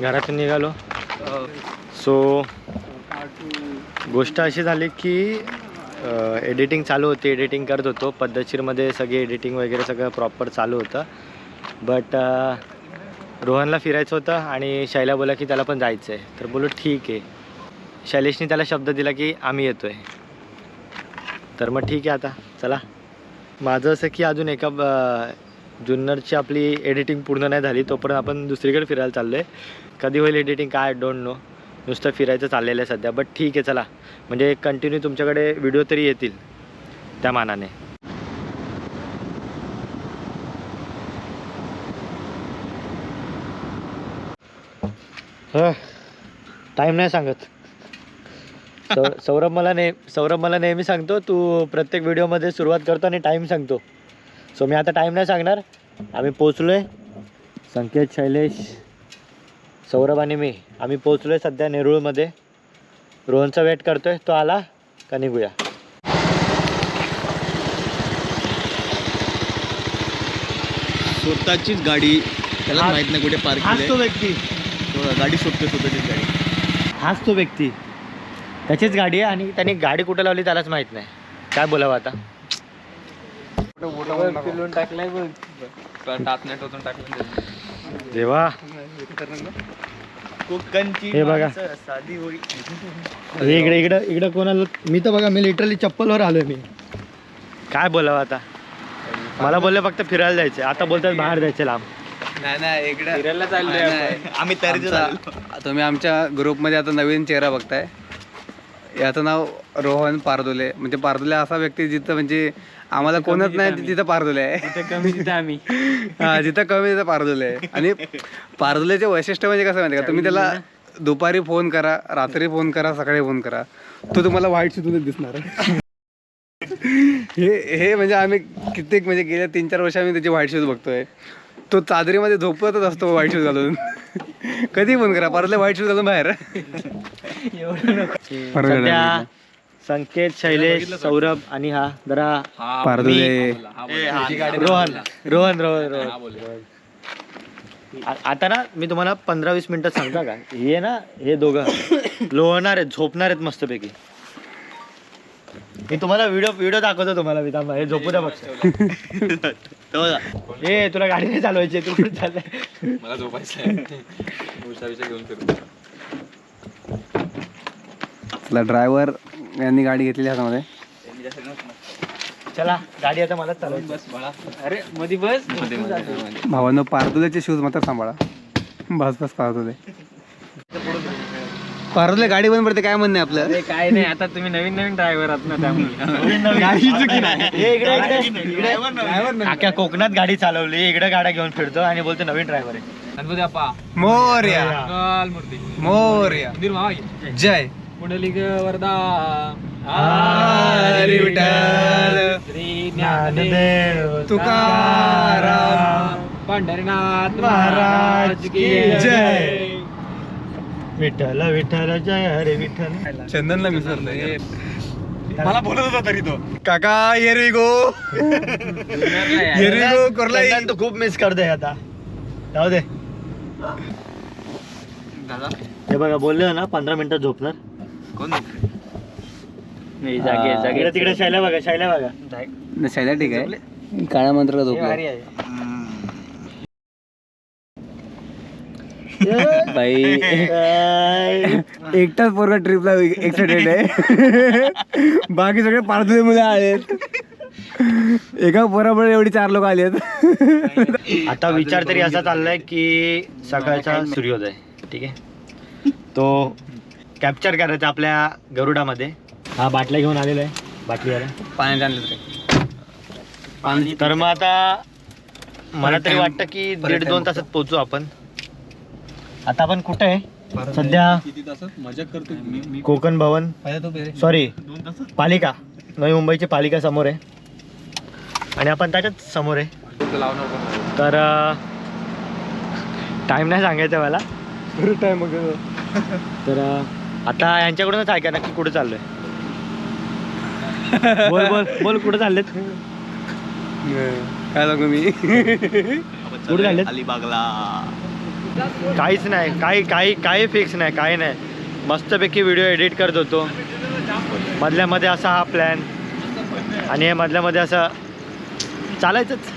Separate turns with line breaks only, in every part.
घरातून निघालो. सो गोष्ट अशी झाली की एडिटिंग चालू होती एडिटिंग करत होतो. पद्धतशीरमध्ये सगळी एडिटिंग वगैरे सगळं प्रॉपर चालू होतं. बट रोहनला फिरायचं होतं आणि शैला बोला की त्याला पण जायचं आहे तर बोलू ठीक आहे. शैलेशने त्याला शब्द दिला की आम्ही येतो आहे तर मग ठीक आहे आता चला. माझं असं की अजून एका जुन्नरची आपली एडिटिंग पूर्ण नाही झाली तोपर्यंत आपण दुसरीकडे फिरायला चाललो आहे कधी होईल एडिटिंग काय डोंट नो नुसतं फिरायचं चाललेलं आहे सध्या बट ठीक आहे चला. म्हणजे कंटिन्यू तुमच्याकडे व्हिडिओ तरी येतील त्या मानाने. टाईम नाही सांगत. सौ सौरभ मला नेह सौरभ मला नेहमी सांगतो तू प्रत्येक व्हिडिओमध्ये सुरुवात करतो आणि टाईम सांगतो. सो मी आता टाईम नाही सांगणार. आम्ही पोचलो आहे संकेत शैलेश सौरभ आणि मी. आम्ही पोचलो आहे सध्या नेरूळमध्ये. रोहनचा वेट करतोय. तो आला. का निघूया?
स्वतःचीच गाडी त्याला माहीत नाही कुठे पार्क
हाच तो व्यक्ती.
गाडी शोधतो स्वतःचीच गाडी.
हाच तो व्यक्ती. त्याचीच गाडी आहे आणि त्याने गाडी कुठे लावली त्यालाच माहीत नाही. काय बोलावं आता?
पिलून टाकलाय बघ. टाचण्या टोचून टाकलं
देवा.
कोकणची
हे बघा.
माणसं साधी होई
इकडे इकडं इकडं कोणाला मी तर बघा मी लिटरली चप्पलवर आलोय मी. काय बोलावं आता? मला बोलले फक्त फिरायला जायचे. आता बोलतात बाहेर जायचे लांब.
नाही नाही इकडे.
फिरायला चाललोय
आम्ही तरी
आमचा- तुम्ही आमच्या ग्रुपमध्ये आता नवीन चेहरा बघताय. याचं नाव रोहन पारदोले. म्हणजे पारदोले असा व्यक्ती जिथं म्हणजे आम्हाला कोणच नाही तिथं पारदोले आहे.
कमी तिथे आम्ही.
हा जिथं कमी तिथं पारदोले आहे. आणि पारदोलेचे वैशिष्ट्य म्हणजे कसं माहिती का? तुम्ही त्याला दुपारी फोन करा रात्री फोन करा सकाळी फोन करा. तो तुम्हाला वाईट सुद्धा दिसणार. हे हे म्हणजे आम्ही कित्येक म्हणजे गेल्या तीन चार वर्ष आम्ही त्याचे व्हाईट शूज बघतोय. तो चादरीमध्ये झोपतच असतो व्हाईट शूज घालून. कधी फोन करा? परतले व्हाईट शूज घालून बाहेर.
संकेत शैलेश सौरभ आणि हा जरा
पारदोले
रोहन रोहन रोहन रोहन. आता ना मी तुम्हाला पंधरा वीस मिनिटात सांगता का? हे ना हे दोघं लोहणार आहेत झोपणार आहेत मस्तपैकी. मी तुम्हाला व्हिडिओ व्हिडिओ दाखवतो तुम्हाला मी थांबा हे झोपू द्या फक्त. ए तुला गाडी नाही चालवायची तू कुठे चाललाय
मला झोपायचं घेऊन
ड्रायव्हर यांनी गाडी घेतलेली हातामध्ये.
चला गाडी आता मलाच चालवायची.
बस बाळा. अरे मधी बस.
भावानं पारदोलेचे शूज मात्र सांभाळा. बस बस पारदोले. पारदोले गाडी बंद पडते काय म्हणणे आपलं?
अरे काय नाही आता तुम्ही नवीन नवीन ड्रायव्हर आहात ना त्यामुळे.
कोकणात गाडी चालवली इकडे गाड्या घेऊन फिरतो आणि बोलतो नवीन ड्रायव्हर आहे.
गणपती बाप्पा.
मोर्या.
काल मूर्ती.
मोर्या.
मंदिर मावा
जय.
पुंडलिक वरदा.
हरी विठ्ठल.
श्री ज्ञानदेव
ज्ञानदेव
तुकाराम.
पंढरीनाथ
महाराज की
जय.
विठ्ठल विठ्ठल जय हरे विठ्ठल.
चंदनला मिसळतोय
मला बोलत होता तरी तो.
काका येरी गो येरी गो करला
चंदन तू खूप मिस करतोय आता. जाऊ दे. हे बघा बोलले ना पंधरा मिनिटात झोपणार.
नाही जागे
तिकडे. शैल्या बघा शैल्या बघा.
शैला ठीक आहे. काळ्या मंत्र झोपला बाई. एकटाच पोरगा ट्रिपला एक्साइटेड आहे. बाकी सगळे पारदुले मुले आहेत. एका पोरामुळे एवढी चार लोक आली आहेत.
आता विचार तरी असा चाललाय की सकाळचा सूर्योदय ठीक आहे? तो कॅप्चर करायचा आपल्या गरुडामध्ये. हा बाटल्या घेऊन आलेला आहे. बाटली
पाण्यात आणलं
तर. मग आता मला तरी वाटतं की दीड दोन तासात पोहोचू आपण. आता आपण कुठे आहे? सध्या कोकण भवन. सॉरी पालिका. नवी मुंबईची पालिका समोर आहे. आणि आपण त्याच्याच समोर आहे. तर टाइम नाही सांगायचा मला. तर अं, आता यांच्याकडूनच ऐका नक्की कुठे चाललोय? बोल बोल बोल कुठे चाललेत?
काय सांगू मी?
कुठे काढलेत
अलिबागला.
काहीच नाही काही काही काही फिक्स नाही काही नाही. मस्तपैकी व्हिडिओ एडिट करत होतो. मधल्यामध्ये असा हा प्लॅन आणि हे मधल्यामध्ये असं चालायचंच.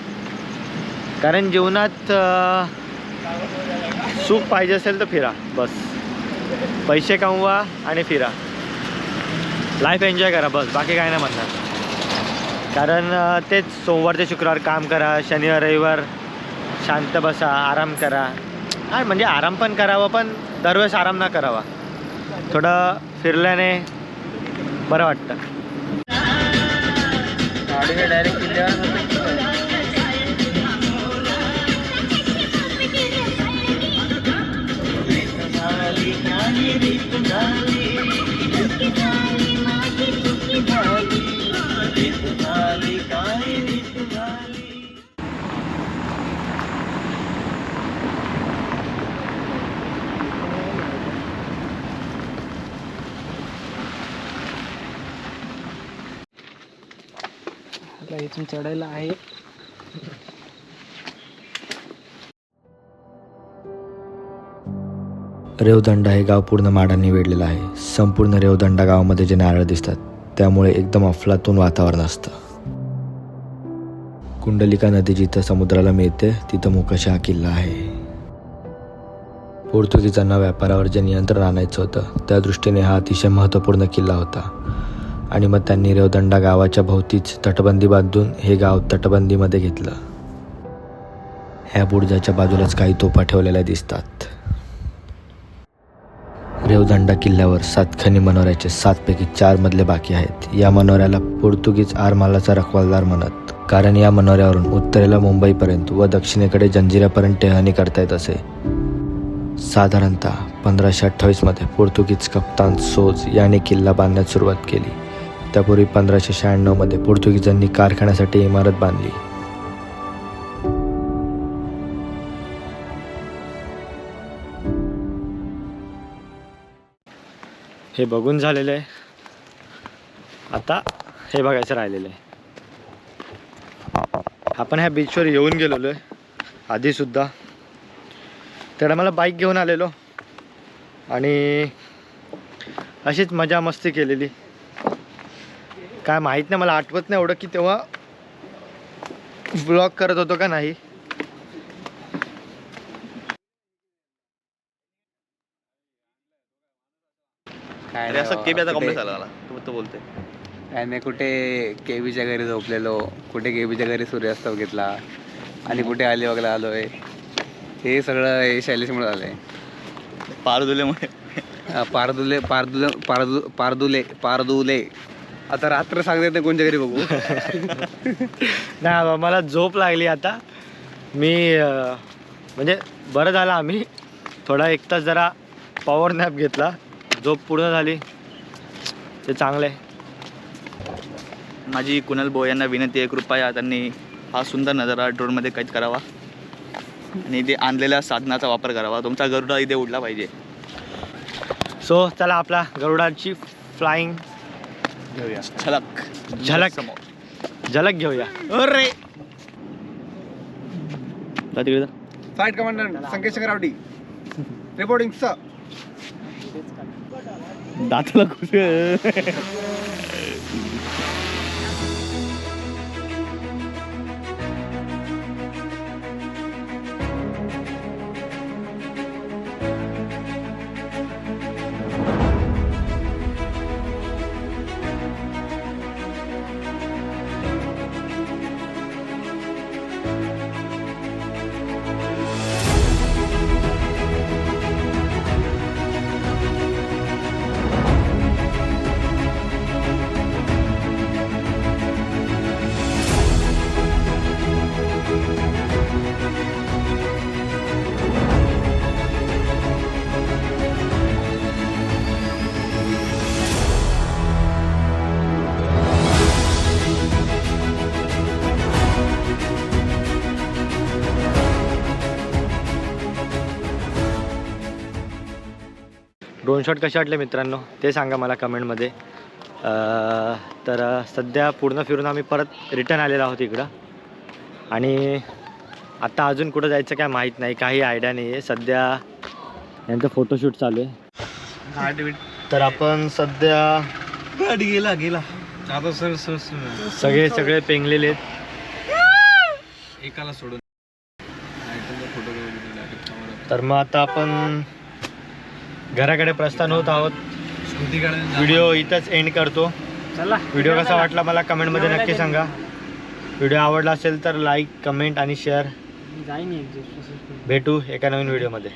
कारण जीवनात सुख पाहिजे असेल तर फिरा. बस. पैसे कमवा आणि फिरा. लाईफ एन्जॉय करा बस. बाकी काय नाही म्हणणार. कारण तेच सोमवार ते शुक्रवार काम करा शनिवार रविवार शांत बसा आराम करा. काय म्हणजे आराम पण करावा पण दरवेळेस आराम ना करावा. थोडं फिरल्याने बरं वाटतं.
गाडी डायरेक्ट किल्ल्यावर इथून चढायला आहे.
रेवदंडा हे गाव पूर्ण माडांनी वेढलेलं आहे. संपूर्ण रेवदंडा गावामध्ये जे नारळ दिसतात त्यामुळे एकदम अफलातून वातावरण असतं. कुंडलिका नदी जिथं समुद्राला मिळते तिथं मुकशा हा किल्ला आहे. पोर्तुगीजांना व्यापारावर जे नियंत्रण आणायचं होतं त्या दृष्टीने हा अतिशय महत्त्वपूर्ण किल्ला होता. आणि मग त्यांनी रेवदंडा गावाच्या भोवतीच तटबंदी बांधून हे गाव तटबंदीमध्ये घेतलं. ह्या बुर्जाच्या बाजूलाच काही तोफा ठेवलेल्या दिसतात. रेवदंडा किल्ल्यावर सातखनी मनोऱ्याचे सातपैकी चार मधले बाकी आहेत. या मनोऱ्याला पोर्तुगीज आरमालाचा रखवालदार म्हणत कारण या मनोऱ्यावरून उत्तरेला मुंबईपर्यंत व दक्षिणेकडे जंजिऱ्यापर्यंत टेहणी करता येत असे. साधारणतः पंधराशे अठ्ठावीसमध्ये पोर्तुगीज कप्तान सोज याने किल्ला बांधण्यास सुरुवात केली. त्यापूर्वी पंधराशे शहाण्णवमध्ये पोर्तुगीजांनी कारखान्यासाठी इमारत बांधली. हे बघून झालेलं आहे. आता हे बघायचं राहिलेलं आहे. आपण ह्या बीचवर येऊन गेलेलो आहे. आधीसुद्धा त्याला मला बाईक घेऊन आलेलो. आणि अशीच मजा मस्ती केलेली. काय माहीत नाही मला आठवत नाही एवढं की तेव्हा ब्लॉग करत होतो का नाही.
काय
अरे असं
नाही
केबी आता
बाबा,
कॉम्प्लेक्स
कुठे-
आला. मला तू तो बोलते
काय नाही कुठे केबीच्या घरी झोपलेलो. कुठे केबीच्या घरी सूर्यास्त बघितला. आणि कुठे अलिबागला आलोय. हे सगळं हे शैलेशमुळे झालंय.
पारदुल्यामुळे
अं, पारदुले पारदुले पारदु पारदुले पारदुले. आता रात्र सांगता येत नाही कोणच्या घरी बघू.
नाही बाबा मला झोप लागली आता. मी अं, म्हणजे बरं झालं आम्ही. थोडा एक तास जरा पॉवर नॅप घेतला. झोप पूर्ण झाली. ते चांगलं आहे
माझी कुणाल भो यांना विनंती आहे कृपया त्यांनी हा सुंदर नजारा ड्रोनमध्ये कैद करावा. आणि इथे आणलेल्या साधनाचा वापर करावा. तुमचा गरुडा इथे उडला पाहिजे.
सो चला आपला गरुडाची फ्लाइंग
घेऊया. झलक.
झलक.
समोर.
झलक घेऊया.
अरे.
Flight commander Sanket Rawdi. Reporting sir
दाताला कुठे
ड्रोन शॉट कसे वाटले मित्रांनो? ते सांगा मला कमेंटमध्ये. अं, तर सध्या पूर्ण फिरून आम्ही परत रिटर्न आलेलो आहोत इकडं. आणि आता अजून कुठं जायचं काय माहीत नाही काही आयडिया नाही आहे सध्या यांचं फोटोशूट चालू आहे. तर आपण सध्या
गाडी गेला गेला. आता सर सर
सगळे सगळे पेंगलेले आहेत.
एकाला सोडून. फोटो
तर मग आता आपण घराकडे प्रस्थान होत आहोत. व्हिडिओ इथंच एंड करतो.
चला.
व्हिडिओ कसा वाटला मला कमेंटमध्ये नक्की सांगा. व्हिडिओ आवडला असेल तर लाईक कमेंट आणि शेअर भेटू एका नवीन व्हिडिओमध्ये